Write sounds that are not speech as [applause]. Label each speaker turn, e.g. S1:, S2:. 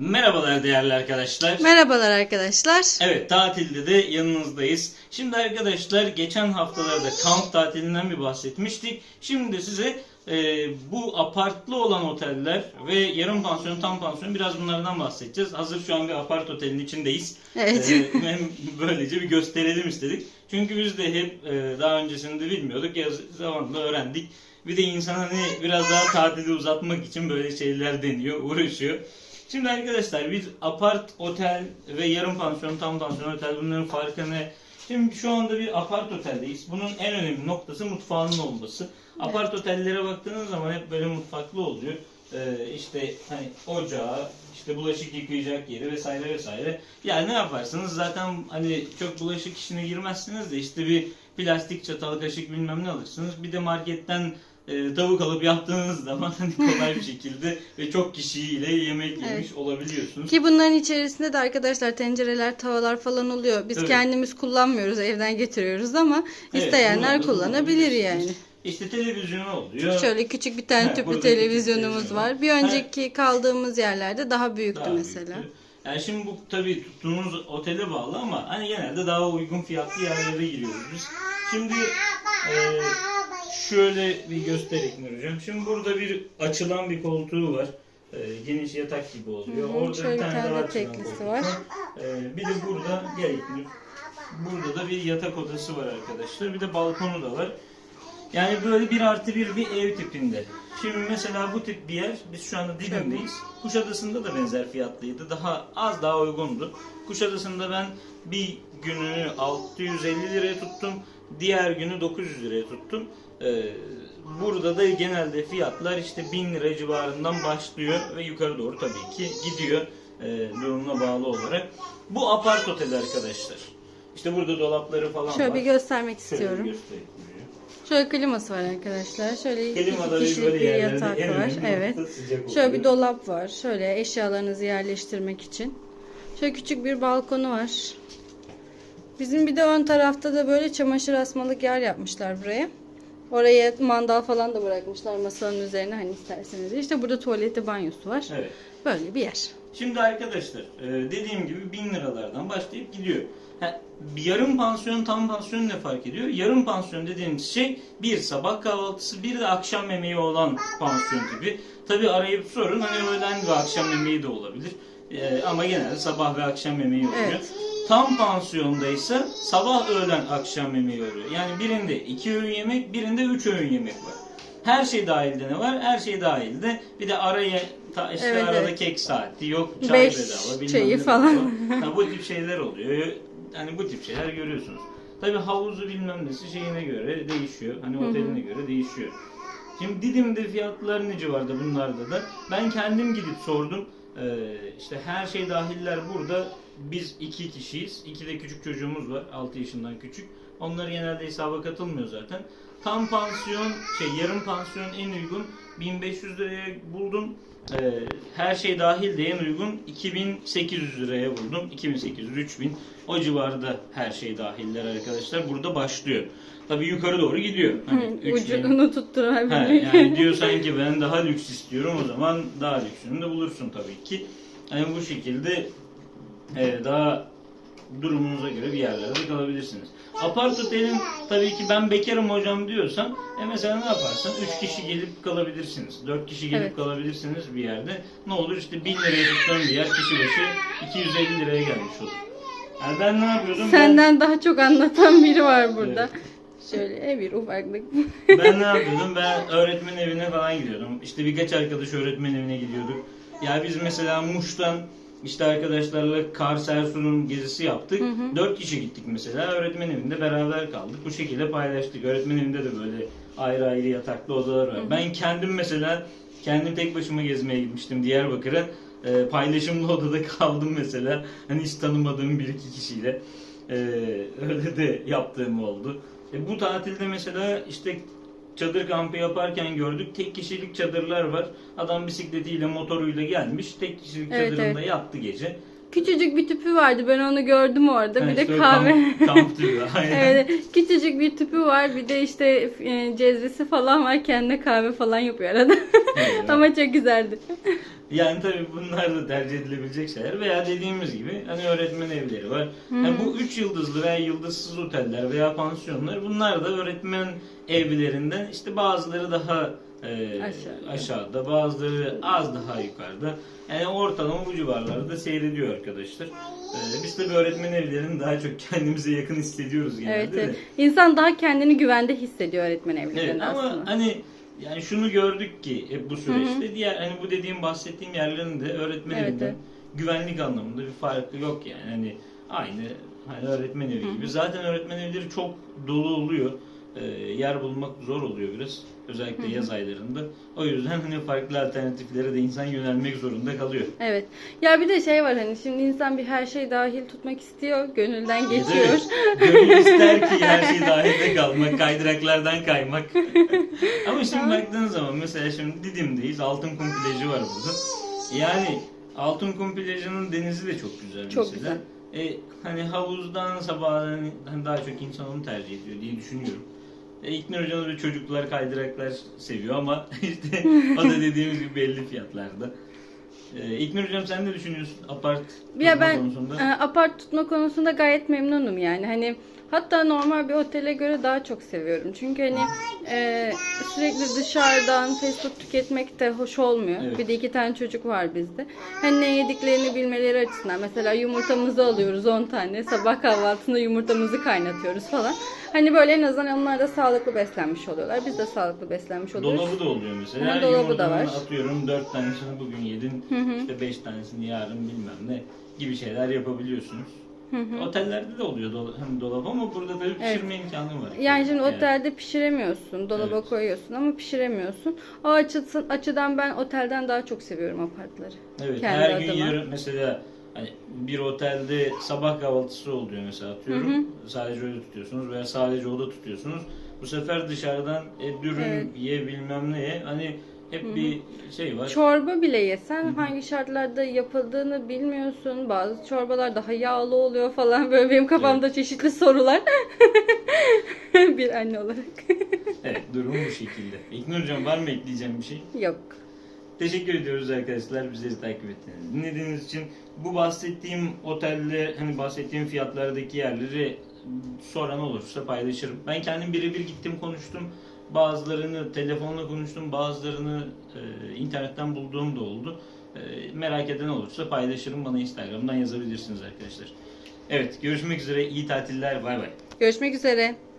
S1: Merhabalar değerli arkadaşlar.
S2: Merhabalar arkadaşlar.
S1: Evet tatilde de yanınızdayız. Şimdi arkadaşlar geçen haftalarda kamp tatilinden bir bahsetmiştik. Şimdi de size e, bu apartlı olan oteller ve yarım pansiyon tam pansiyon biraz bunlardan bahsedeceğiz. Hazır şu an bir apart otelin içindeyiz.
S2: Evet.
S1: E, hem böylece bir gösterelim istedik. Çünkü biz de hep e, daha öncesinde bilmiyorduk. Ya zamanla öğrendik. Bir de insan hani biraz daha tatili uzatmak için böyle şeyler deniyor, uğraşıyor. Şimdi arkadaşlar biz apart otel ve yarım pansiyon, tam pansiyon otel bunların farkı ne? Şimdi şu anda bir apart oteldeyiz. Bunun en önemli noktası mutfağının olması. Apart otellere baktığınız zaman hep böyle mutfaklı oluyor. Ee, işte hani ocağı, işte bulaşık yıkayacak yeri vesaire vesaire. Yani ne yaparsınız zaten hani çok bulaşık işine girmezsiniz de işte bir plastik çatal kaşık bilmem ne alırsınız. Bir de marketten e, tavuk alıp yaptığınız zaman [laughs] hani kolay bir şekilde ve çok kişiyle yemek yemiş
S2: Evet.
S1: olabiliyorsunuz.
S2: Ki bunların içerisinde de arkadaşlar tencereler, tavalar falan oluyor. Biz
S1: Evet.
S2: kendimiz kullanmıyoruz, evden getiriyoruz ama
S1: Evet,
S2: isteyenler
S1: da
S2: kullanabilir
S1: kullanabilirsiniz.
S2: yani.
S1: İşte televizyonu oluyor.
S2: Şöyle küçük bir tane
S1: Ha,
S2: tüplü
S1: burada küçük bir
S2: televizyonumuz
S1: televizyon
S2: var. Bir önceki kaldığımız yerlerde daha büyüktü
S1: Daha
S2: mesela.
S1: büyüktü. Yani şimdi bu tabii tuttuğunuz otele bağlı ama hani genelde daha uygun fiyatlı yerlere giriyoruz biz. Şimdi e, şöyle bir göstereyim hocam. Şimdi burada bir açılan bir koltuğu var. E, geniş yatak gibi oluyor.
S2: Hı hı,
S1: Orada
S2: şöyle
S1: bir tane daha
S2: teklisi var.
S1: E, bir de burada gel İlknur. Burada da bir yatak odası var arkadaşlar. Bir de balkonu da var. Yani böyle bir artı bir bir ev tipinde. Şimdi mesela bu tip bir yer, biz şu anda Didim'deyiz. Kuşadası'nda da benzer fiyatlıydı. Daha az daha uygundu. Kuşadası'nda ben bir gününü 650 liraya tuttum. Diğer günü 900 liraya tuttum. Ee, burada da genelde fiyatlar işte 1000 lira civarından başlıyor ve yukarı doğru tabii ki gidiyor e, durumuna bağlı olarak. Bu apart otel arkadaşlar. İşte burada dolapları falan
S2: Şöyle
S1: var.
S2: bir göstermek
S1: Şöyle
S2: istiyorum.
S1: bir göstereyim.
S2: Şöyle kliması var arkadaşlar. Şöyle
S1: Klimada
S2: iki kişilik bir yatak var. Evet. Şöyle bir dolap var. Şöyle eşyalarınızı yerleştirmek için. Şöyle küçük bir balkonu var. Bizim bir de ön tarafta da böyle çamaşır asmalık yer yapmışlar buraya. Oraya mandal falan da bırakmışlar masanın üzerine hani isterseniz. İşte burada tuvaleti banyosu var.
S1: Evet.
S2: Böyle bir yer.
S1: Şimdi arkadaşlar e, dediğim gibi 1000 liralardan başlayıp gidiyor. Ha, yarım pansiyon tam pansiyon ne fark ediyor? Yarım pansiyon dediğimiz şey bir sabah kahvaltısı bir de akşam yemeği olan pansiyon tipi. Tabi arayıp sorun hani öğlen ve akşam yemeği de olabilir. E, ama genelde sabah ve akşam yemeği oluyor.
S2: Evet.
S1: Tam pansiyonda ise sabah öğlen akşam yemeği oluyor. Yani birinde iki öğün yemek birinde üç öğün yemek var. Her şey dahilde ne var? Her şey dahilde. Bir de araya ta, işte
S2: Evet,
S1: arada
S2: evet.
S1: kek saati yok çay
S2: Beş
S1: bedava bilmem ne
S2: falan.
S1: bedava. Ha, bu tip şeyler oluyor. Yani bu tip şeyler görüyorsunuz. Tabi havuzu bilmem nesi şeyine göre değişiyor. Hani oteline göre değişiyor. Şimdi Didim'de fiyatlar ne civarda bunlarda da. Ben kendim gidip sordum. Ee, işte her şey dahiller burada. Biz iki kişiyiz. İki de küçük çocuğumuz var. 6 yaşından küçük. Onlar genelde hesaba katılmıyor zaten. Tam pansiyon, şey yarım pansiyon en uygun 1500 liraya buldum. Ee, her şey dahil de en uygun 2800 liraya buldum. 2800 3000 o civarda her şey dahiller arkadaşlar. Burada başlıyor. Tabii yukarı doğru gidiyor. Hani 3000
S2: Ucunu
S1: Ha,
S2: tutturabilmek.
S1: yani diyorsan ki ben daha lüks istiyorum o zaman daha lüksünü de bulursun tabii ki. Yani bu şekilde e, daha durumunuza göre bir yerlerde kalabilirsiniz. Apart otelin tabii ki ben bekarım hocam diyorsan e mesela ne yaparsan 3 kişi gelip kalabilirsiniz. 4 kişi gelip
S2: Evet.
S1: kalabilirsiniz bir yerde. Ne olur işte 1000 liraya tuttuğun bir yer kişi başı 250 liraya gelmiş olur. Yani ben ne yapıyordum? Ben-
S2: Senden daha çok anlatan biri var burada. Şöyle bir ufaklık.
S1: Ben ne yapıyordum? Ben öğretmen evine falan gidiyordum. İşte birkaç arkadaş öğretmen evine gidiyorduk. Ya biz mesela Muş'tan işte arkadaşlarla Kars Erzurum gezisi yaptık. Dört kişi gittik mesela. Öğretmen evinde beraber kaldık. Bu şekilde paylaştık. Öğretmen evinde de böyle ayrı ayrı yataklı odalar var. Ben kendim mesela kendim tek başıma gezmeye gitmiştim Diyarbakır'a. Ee, paylaşımlı [laughs] odada kaldım mesela. Hani hiç tanımadığım bir iki kişiyle. Ee, öyle de yaptığım oldu. E, bu tatilde mesela işte çadır kampı yaparken gördük. Tek kişilik çadırlar var. Adam bisikletiyle, motoruyla gelmiş. Tek kişilik
S2: Evet,
S1: çadırında
S2: evet.
S1: yattı gece.
S2: küçücük bir tüpü vardı. Ben onu gördüm orada. Bir de
S1: işte
S2: kahve. [laughs]
S1: Kamp, kamp [laughs] aynen.
S2: Evet, küçücük bir tüpü var. Bir de işte e, cezvesi falan var. Kendine kahve falan yapıyor arada.
S1: Evet. [laughs]
S2: Ama çok güzeldi.
S1: Yani tabii bunlar da tercih edilebilecek şeyler veya dediğimiz gibi hani öğretmen evleri var. Yani bu 3 yıldızlı veya yıldızsız oteller veya pansiyonlar bunlar da öğretmen evlerinden işte bazıları daha e,
S2: Aşağıda.
S1: aşağıda bazıları az daha yukarıda. Yani ortalama bu civarlarda seyrediyor arkadaşlar. E, biz tabii öğretmen evlerini daha çok kendimize yakın hissediyoruz genelde
S2: Evet,
S1: de.
S2: evet. İnsan daha kendini güvende hissediyor öğretmen evlerinde
S1: Evet ama
S2: aslında.
S1: hani yani şunu gördük ki hep bu süreçte diğer hani bu dediğim bahsettiğim yerlerin de öğretmen
S2: Evet,
S1: evinden
S2: evet.
S1: güvenlik anlamında bir farkı yok yani hani aynı hani öğretmen evi gibi. Zaten öğretmen evleri çok dolu oluyor. Ee, yer bulmak zor oluyor biraz. Özellikle yaz aylarında. O yüzden hani farklı alternatiflere de insan yönelmek zorunda kalıyor.
S2: Evet. Ya bir de şey var hani şimdi insan bir her şey dahil tutmak istiyor. Gönülden geçiyor.
S1: Evet, Gönül ister ki her şey dahilde kalmak, kaydıraklardan kaymak. [laughs] Ama şimdi baktığın zaman mesela şimdi Didim'deyiz. Altınkum plajı var burada. Yani Altınkum plajının denizi de çok güzel
S2: Çok
S1: mesela. E, hani havuzdan sabahdan hani daha çok insan onu tercih ediyor diye düşünüyorum. E, hocamız ve çocuklar kaydıraklar seviyor ama [laughs] işte [laughs] o da dediğimiz gibi belli fiyatlarda. E, İlknur hocam sen ne düşünüyorsun apart
S2: Ya
S1: tutma
S2: ben
S1: konusunda?
S2: e, apart tutma konusunda gayet memnunum yani. Hani hatta normal bir otele göre daha çok seviyorum. Çünkü hani e, sürekli dışarıdan fast food tüketmek de hoş olmuyor.
S1: Evet.
S2: Bir de iki tane çocuk var bizde. Hani ne yediklerini bilmeleri açısından. Mesela yumurtamızı alıyoruz 10 tane. Sabah kahvaltısında yumurtamızı kaynatıyoruz falan. Hani böyle en azından onlar da sağlıklı beslenmiş oluyorlar. Biz de sağlıklı beslenmiş oluyoruz.
S1: Dolabı da oluyor mesela.
S2: Hı, dolabı da var.
S1: Atıyorum 4 tanesini bugün yedin, işte 5 tanesini yarın bilmem ne gibi şeyler yapabiliyorsunuz. Otellerde de oluyor dola, hani dolap ama burada tabii pişirme imkanı var.
S2: Yani şimdi otelde pişiremiyorsun, dolaba
S1: Evet.
S2: koyuyorsun ama pişiremiyorsun. O açıdan, açıdan ben otelden daha çok seviyorum apartları.
S1: Evet,
S2: kendi
S1: her gün
S2: adıma.
S1: yarın mesela hani bir otelde sabah kahvaltısı oluyor mesela atıyorum. Sadece öyle tutuyorsunuz veya sadece oda tutuyorsunuz. Bu sefer dışarıdan e, dürüm
S2: Evet.
S1: ye bilmem ne ye. Hani hep bir şey var.
S2: Çorba bile yesen hangi şartlarda yapıldığını bilmiyorsun. Bazı çorbalar daha yağlı oluyor falan. Böyle benim kafamda çeşitli sorular. [laughs] bir anne olarak. [laughs]
S1: Evet durum bu şekilde. İlknur hocam var mı ekleyeceğim bir şey?
S2: Yok.
S1: Teşekkür ediyoruz arkadaşlar bizleri takip ettiğiniz, dinlediğiniz için. Bu bahsettiğim otelde hani bahsettiğim fiyatlardaki yerleri soran olursa paylaşırım. Ben kendim birebir gittim konuştum. Bazılarını telefonla konuştum, bazılarını e, internetten bulduğum da oldu. E, merak eden olursa paylaşırım. Bana Instagram'dan yazabilirsiniz arkadaşlar. Evet, görüşmek üzere. İyi tatiller. Bay bay.
S2: Görüşmek üzere.